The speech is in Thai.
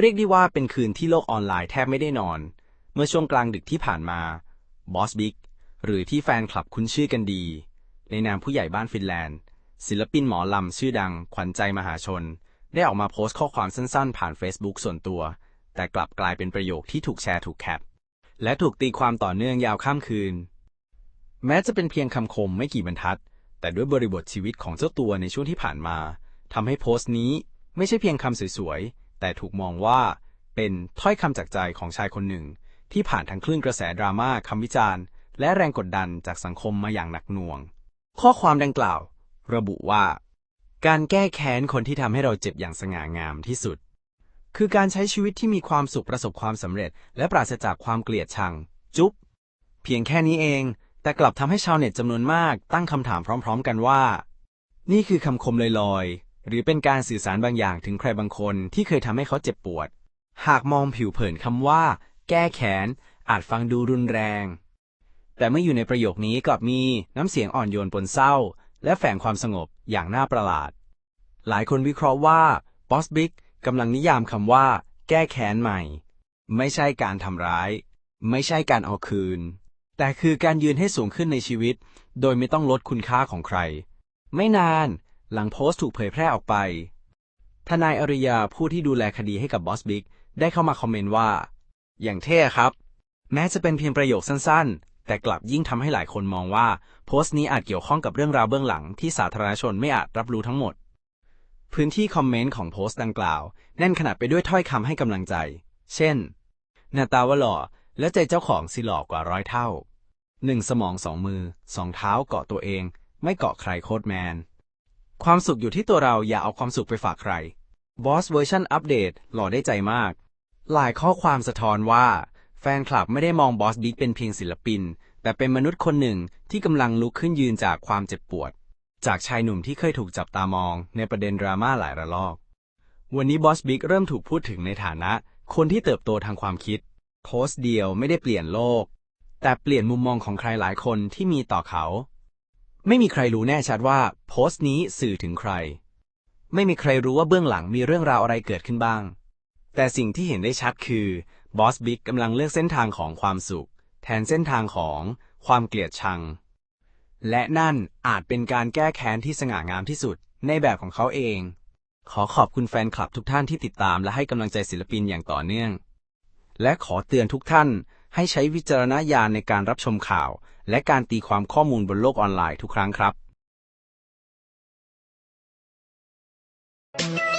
เรียกได้ว่าเป็นคืนที่โลกออนไลน์แทบไม่ได้นอน เมื่อช่วงกลางดึกที่ผ่านมาบอสบิ๊กหรือที่แฟนคลับคุ้นชื่อกันดี ในนามผู้ใหญ่บ้านฟินแลนด์ ศิลปินหมอลำชื่อดัง ขวัญใจมหาชน ได้ออกมาโพสต์ข้อความสั้นๆ ผ่าน Facebook ส่วนตัว แต่กลับกลายเป็นประโยคที่ถูกแชร์ถูกแคป และถูกตีความต่อเนื่องยาวข้ามคืน แม้จะเป็นเพียงคำคมไม่กี่บรรทัด แต่ด้วยบริบทชีวิตของเจ้าตัวในช่วงที่ผ่านมาทำให้โพสต์นี้ไม่ใช่เพียงคำสวยๆ แต่ถูกมองว่าเป็นถ้อยคำจากใจของชายคนหนึ่ง ที่ผ่านทั้งคลื่นกระแสดราม่าคำวิจารณ์ และแรงกดดันจากสังคมมาอย่างหนักหน่วง ข้อความดังกล่าว ระบุว่า การแก้แค้นคนที่ทำให้เราเจ็บอย่างสง่างามที่สุด คือการใช้ชีวิตที่มีความสุขประสบความสำเร็จ และปราศจากความเกลียดชัง จุ๊บ เพียงแค่นี้เอง แต่กลับทำให้ชาวเน็ตจำนวนมากตั้งคำถามพร้อม ๆ กันว่า นี่คือคำคมลอยๆ หรือเป็นการสื่อสารบางอย่างถึงใครบางคนที่เคยทำให้เขาเจ็บปวด หากมองผิวเผินคำว่า แก้แค้นอาจฟังดูรุนแรง แต่เมื่ออยู่ในประโยคนี้กลับมีน้ำเสียงอ่อนโยนปนเศร้า และแฝงความสงบอย่างน่าประหลาด หลายคนวิเคราะห์ว่าบอสบิ๊กกำลังนิยามคำว่า แก้แค้นใหม่ ไม่ใช่การทำร้าย ไม่ใช่การเอาคืน แต่คือการยืนให้สูงขึ้นในชีวิต โดยไม่ต้องลดคุณค่าของใคร ไม่นาน หลังโพสต์ถูกเผยแพร่ออกไป ทนายอริยาผู้ที่ดูแลคดีให้กับบอสบิ๊กได้เข้ามาคอมเมนต์ว่า อย่างเท่ครับ แม้จะเป็นเพียงประโยคสั้นๆ แต่กลับยิ่งทำให้หลายคนมองว่า โพสต์นี้อาจเกี่ยวข้องกับเรื่องราวเบื้องหลังที่สาธารณชนไม่อาจรับรู้ทั้งหมด พื้นที่คอมเมนต์ของโพสต์ดังกล่าว แน่นขนาดไปด้วยถ้อยคำให้กำลังใจ เช่นหน้าตาว่าหล่อและใจเจ้าของสิหล่อกว่าร้อยเท่าหนึ่งสมองสองมือสองเท้าเกาะตัวเอง ไม่เกาะใครโคตรแมน ความสุขอยู่ที่ตัวเราอย่าเอาความสุขไปฝากใครบอสเวอร์ชันอัปเดตหล่อได้ใจมาก หลายข้อความสะท้อนว่า แฟนคลับไม่ได้มองบอสบิ๊กเป็นเพียงศิลปิน แต่เป็นมนุษย์คนหนึ่งที่กำลังลุกขึ้นยืนจากความเจ็บปวด จากชายหนุ่มที่เคยถูกจับตามองในประเด็นดราม่าหลายระลอก วันนี้บอสบิ๊กเริ่มถูกพูดถึงในฐานะ คนที่เติบโตทางความคิดโพสต์เดียวไม่ได้เปลี่ยนโลก แต่เปลี่ยนมุมมองของใครหลายคนที่มีต่อเขา ไม่มีใครรู้แน่ชัดว่า โพสต์นี้สื่อถึงใคร ไม่มีใครรู้ว่าเบื้องหลังมีเรื่องราวอะไรเกิดขึ้นบ้าง แต่สิ่งที่เห็นได้ชัดคือบอสบิ๊กกำลังเลือกเส้นทางของความสุข แทนเส้นทางของความเกลียดชัง และนั่นอาจเป็นการแก้แค้นที่สง่างามที่สุดในแบบของเขาเอง ขอขอบคุณแฟนคลับทุกท่านที่ติดตามและให้กำลังใจศิลปินอย่างต่อเนื่อง และขอเตือนทุกท่านให้ใช้วิจารณญาณในการรับชมข่าว และการตีความข้อมูลบนโลกออนไลน์ทุกครั้งครับ